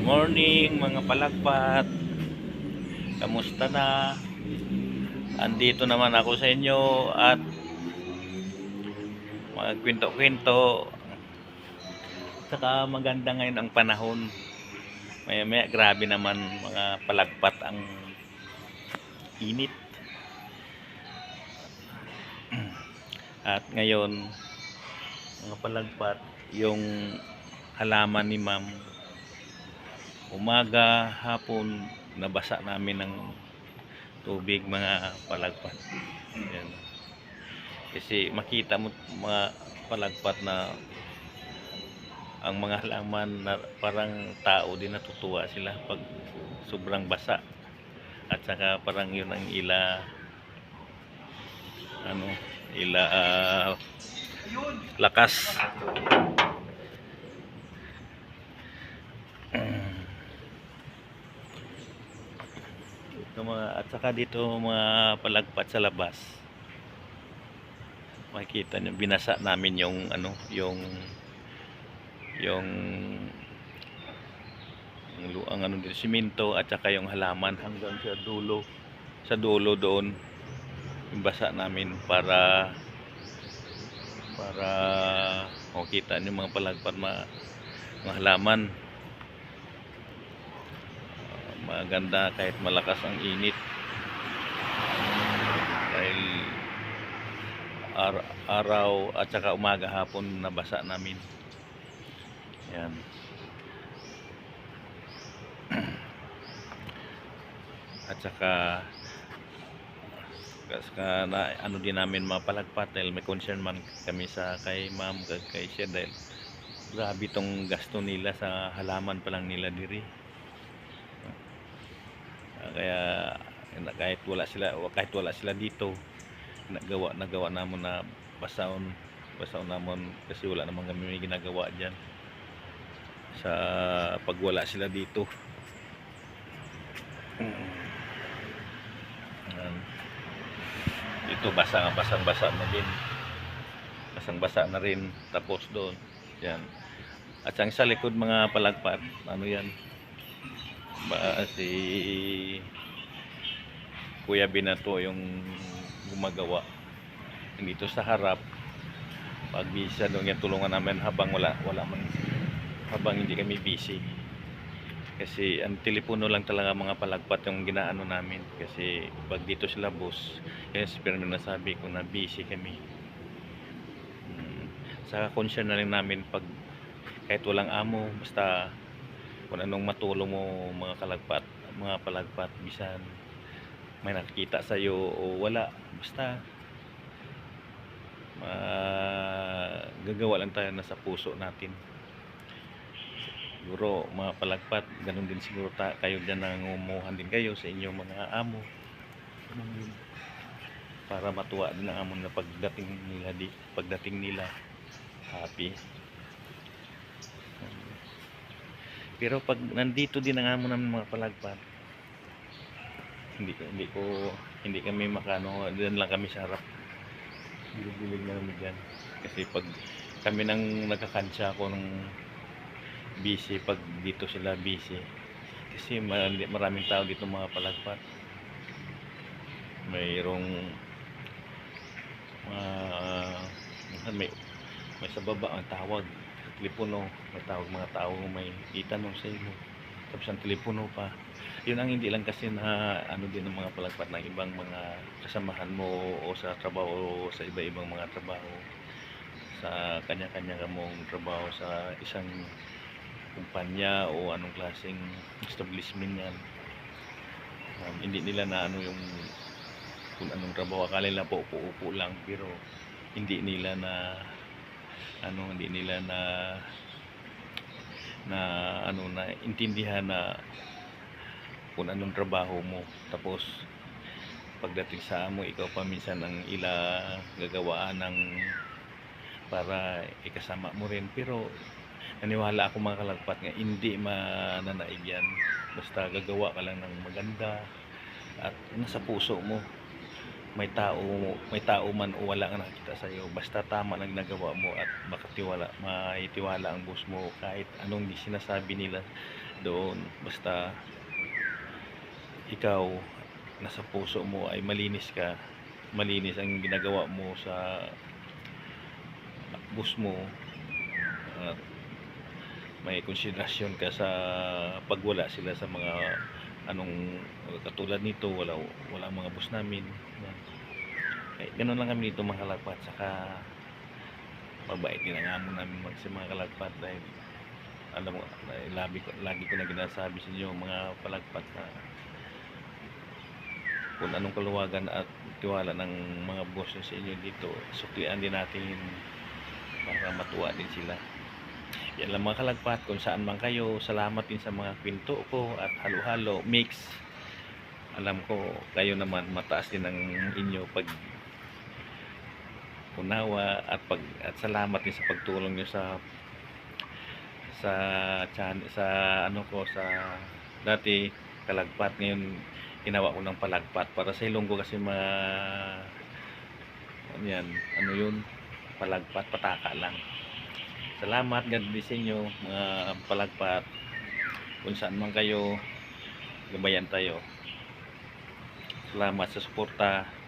Good morning mga palagpat. Kamusta na? Andito naman ako sa inyo at magkwento-kwento. Saka maganda ngayon ang panahon. Maya maya grabe naman mga palagpat ang init. At ngayon mga palagpat yung halaman ni ma'am umaga, hapon, nabasa namin ng tubig mga palagpat. Yan. Kasi makita mo mga palagpat na ang mga halaman na parang tao din natutuwa sila pag sobrang basa. At saka parang yun ang ila ano, ila ah, lakas. Ito mga at saka dito mga palagpat sa labas. Makikita niyo binasa namin yung ano, yung yung ang, ang ano dito simento at saka yung halaman hanggang sa dulo sa dulo doon yung basa namin para para makita niyo mga palagpat mga, mga halaman maganda kahit malakas ang init. Dahil ar- araw at saka umaga hapon nabasa namin. Yan. At saka saka na ano din namin mapalagpat dahil may concern man kami sa kay ma'am kay, siya dahil grabe tong gasto nila sa halaman pa lang nila diri kaya kahit wala sila kahit wala sila dito nagawa nagawa namon na basaon basaon namon kasi wala naman kami may ginagawa diyan sa pag wala sila dito. Dito basa nga basang basa na din. Basang basa na rin. Tapos doon. Yan at ang sa likod mga palagpat ano yan ba si Kuya Binato yung gumagawa. Dito sa harap pag bisa doon yung tulungan namin habang wala wala man habang hindi kami busy. Kasi ang telepono lang talaga mga palagpat yung ginaano namin. Kasi pag dito sila boss si Permin nasabi ko na busy kami. Hmm. sa concern na rin namin pag kahit walang amo basta kung anong matulong mo mga kalagpat mga palagpat bisan may nakikita sa iyo o wala basta gagawa lang tayo na sa puso natin. Siguro mga palagpat ganun din siguro ta kayo dyan nangumuhan din kayo sa inyong mga amo. Para matuwa din ang amo na pagdating nila di pagdating nila. Happy pero pag nandito din ang amo namin mga palagpat, hindi ko hindi ko hindi kami makano, doon lang kami sa harap. Bilig-bilig na kami dyan. Kasi pag kami nang nagkakansya ako ng busy, pag dito sila busy. Kasi marami, maraming tao dito mga palagpat. Mayroong mga may may sa baba ang tawag telepono may tawag mga tao may itanong sa iyo tapos ang telepono pa. Yun ang hindi lang kasi na ano din ng mga palagpat ng ibang mga kasamahan mo o sa trabaho o sa iba-ibang mga trabaho. Sa kanya-kanya mong trabaho sa isang kumpanya o anong klaseng establishment yan. Um, hindi nila na ano yung kung anong trabaho. Akala nila po upo-upo lang pero hindi nila na ano hindi nila na na ano na intindihan na kung anong trabaho mo. Tapos pagdating sa amo ikaw pa minsan ang ila gagawaan ng para ikasama mo rin. Pero naniwala ako mga kalagpat nga hindi mananaig yan. Basta gagawa ka lang ng maganda at nasa puso mo may tao may tao man o wala ang nakita sa iyo basta tama lang nagawa mo at makatiwala maitiwala ang boss mo kahit anong di sinasabi nila doon basta ikaw nasa puso mo ay malinis ka malinis ang ginagawa mo sa boss mo at may konsiderasyon ka sa pagwala sila sa mga anong katulad nito wala wala mga boss namin. Eh, ganun lang kami dito mga kalagpat saka mabait din ang amo namin mag mga kalagpat dahil alam mo lagi ko, lagi ko na ginasabi sa inyo mga palagpat na kung anong kaluwagan at tiwala ng mga boss sa inyo dito suklian din natin para matuwa din sila. Yan lang mga kalagpat kung saan man kayo salamat din sa mga kwento ko at halo-halo mix. Alam ko kayo naman mataas din ang inyo pag unawa at pag at salamat din sa pagtulong niyo sa sa chan, sa ano ko sa dati kalagpat ngayon ginawa ko ng palagpat para sa ilong ko kasi ma ano yan ano yun? Palagpat pataka lang. Salamat God bless inyo mga palagpat. Kung saan man kayo gabayan tayo. Salamat sa suporta